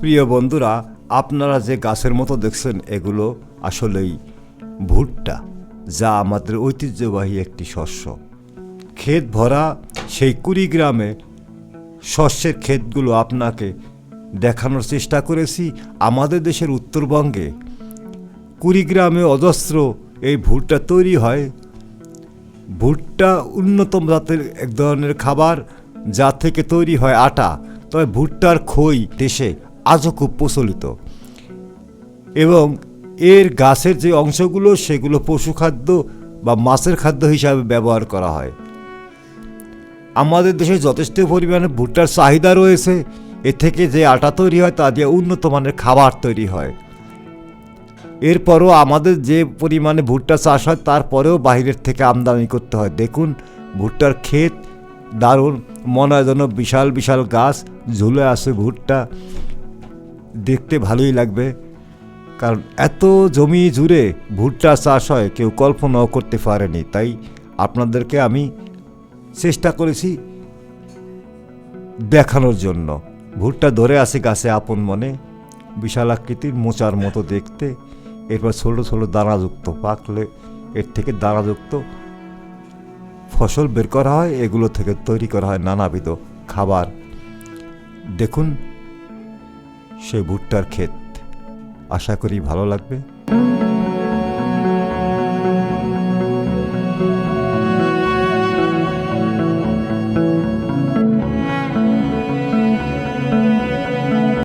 প্রিয় বন্ধুরা, আপনারা যে গাছের মতো দেখছেন, এগুলো আসলেই ভুট্টা, যা আমাদের ঐতিহ্যবাহী একটি শস্য। ক্ষেত ভরা সেই কুড়িগ্রামে শস্যের ক্ষেতগুলো আপনাকে দেখানোর চেষ্টা করেছি। আমাদের দেশের উত্তরবঙ্গে কুড়িগ্রামে অজস্র এই ভুট্টা তৈরি হয়। ভুট্টা উন্নতম জাতের এক ধরনের খাবার, যা থেকে তৈরি হয় আটা। তবে ভুট্টার খই দেশে আজও খুব প্রচলিত। এবং এর গাছের যে অংশগুলো, সেগুলো পশু খাদ্য বা মাছের খাদ্য হিসাবে ব্যবহার করা হয়। আমাদের দেশে যথেষ্ট পরিমাণে ভুট্টার চাহিদা রয়েছে। এ থেকে যে আটা তৈরি হয়, তা দিয়ে উন্নত মানের খাবার তৈরি হয়। এরপরও আমাদের যে পরিমাণে ভুট্টা চাষ হয় তারপরেও বাইরের থেকে আমদানি করতে হয়। দেখুন, ভুট্টার ক্ষেত, দারুণ মনে হয় যেন বিশাল বিশাল গাছ, ঝুলে আসে ভুট্টা। দেখতে ভালোই লাগবে। কারণ এত জমি জুড়ে ভুট্টা চাষ হয়, কেউ কল্পনাও করতে পারেনি। তাই আপনাদেরকে আমি চেষ্টা করেছি দেখানোর জন্য। ভুট্টা ধরে আসে গাছে আপন মনে, বিশাল আকৃতির মোচার মতো দেখতে। এরপর ছোটো ছোটো দানাযুক্ত পাকলে এর থেকে দানাযুক্ত ফসল বের করা হয়, এগুলো থেকে তৈরি করা হয় নানাবিধ খাবার। দেখুন সেই ভুট্টার ক্ষেত। আশা করি ভালো লাগবে।